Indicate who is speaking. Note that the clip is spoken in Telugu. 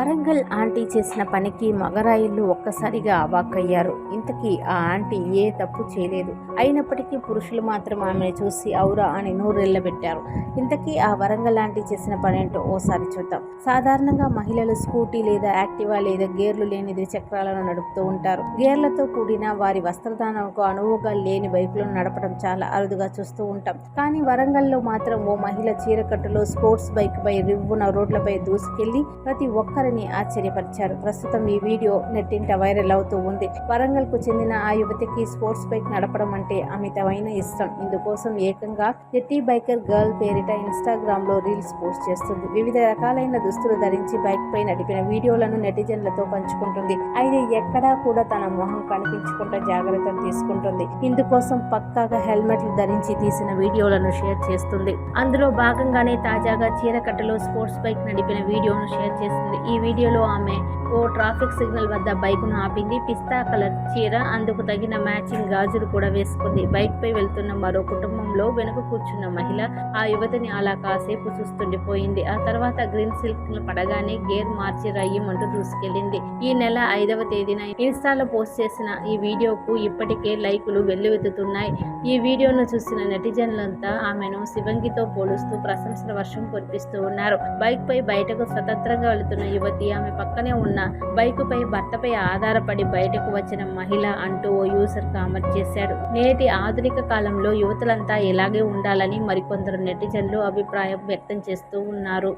Speaker 1: వరంగల్ ఆంటీ చేసిన పనికి మగరాయిలు ఒక్కసారిగా అవాక్కయ్యారు. ఇంతకీ ఆ ఆంటీ ఏ తప్పు చేయలేదు. అయినప్పటికీ పురుషులు మాత్రం ఆమెను చూసి ఔరా అని నోరెళ్ళబెట్టారు. ఇంతకీ ఆ వరంగల్ ఆంటీ చేసిన పనేంటో ఓసారి చూద్దాం. సాధారణంగా మహిళలు స్కూటీ లేదా యాక్టివా లేదా గేర్లు లేని ద్విచక్రాలను నడుపుతూ ఉంటారు. గేర్లతో కూడిన వారి వస్త్రదానంకు అనువుగా లేని బైకులను నడపడం చాలా అరుదుగా చూస్తూ ఉంటాం. కానీ వరంగల్లో మాత్రం ఓ మహిళ చీరకట్టులో స్పోర్ట్స్ బైక్ పై రివ్వున రోడ్లపై దూసుకెళ్ళి ప్రతి ఒక్కరి అందరినీ ఆశ్చర్యపరిచారు. ప్రస్తుతం ఈ వీడియో నెట్టింట వైరల్ అవుతూ ఉంది. వరంగల్కు చెందిన ఆ యువతికి స్పోర్ట్స్ బైక్ నడపడం అంటే అమితమైన ఇష్టం. ఇందుకోసం ఏకంగా ఎట్టి బైకర్ గర్ల్ పేరిట ఇన్స్టాగ్రామ్లో రీల్స్ పోస్ట్ చేస్తుంది. వివిధ రకాలైన దుస్తులు ధరించి బైక్ పై నడిపిన వీడియోలను నెటిజన్లతో పంచుకుంటుంది. అయితే ఎక్కడా కూడా తన మొహం కనిపించకుండా జాగ్రత్తలు తీసుకుంటుంది. ఇందుకోసం పక్కాగా హెల్మెట్లు ధరించి తీసిన వీడియోలను షేర్ చేస్తుంది. అందులో భాగంగానే తాజాగా చీరకట్టలో స్పోర్ట్స్ బైక్ నడిపిన వీడియోను షేర్ చేసింది ఈ వీడియోలో ఆమె ఓ ట్రాఫిక్ సిగ్నల్ వద్ద బైక్ను ఆపింది. పిస్తా కలర్ చీర అందుకు తగిన మ్యాచింగ్ గాజులు కూడా వేసుకుంది. బైక్ పై వెళ్తున్న మరో కుటుంబంలో వెనుక కూర్చున్న మహిళ ఆ యువతిని అలా కాసేపు చూస్తుండిపోయింది ఆ తర్వాత గ్రీన్ సిల్క్ పడగానే గేర్ మార్చి రయ్యమంటూ దూసుకెళ్ళింది ఈ నెల ఐదవ తేదీన ఇన్స్టాలో పోస్ట్ చేసిన ఈ వీడియోకు ఇప్పటికే లైకులు వెల్లువెత్తుతున్నాయి. ఈ వీడియోను చూసిన నెటిజన్లంతా ఆమెను శివంగితో పోలుస్తూ ప్రశంసల వర్షం కురిపిస్తూ ఉన్నారు. బైక్ పై బయటకు స్వతంత్రంగా వెళుతున్న యువతి ఆమె పక్కనే ఉన్న బైకుపై భర్తపై ఆధారపడి బయటకు వచ్చిన మహిళ అంటూ ఓ యూజర్ కామెంట్ చేశాడు. నేటి ఆధునిక కాలంలో యువతులంతా ఇలాగే ఉండాలని మరికొందరు నెటిజన్లు అభిప్రాయం వ్యక్తం చేస్తూ ఉన్నారు.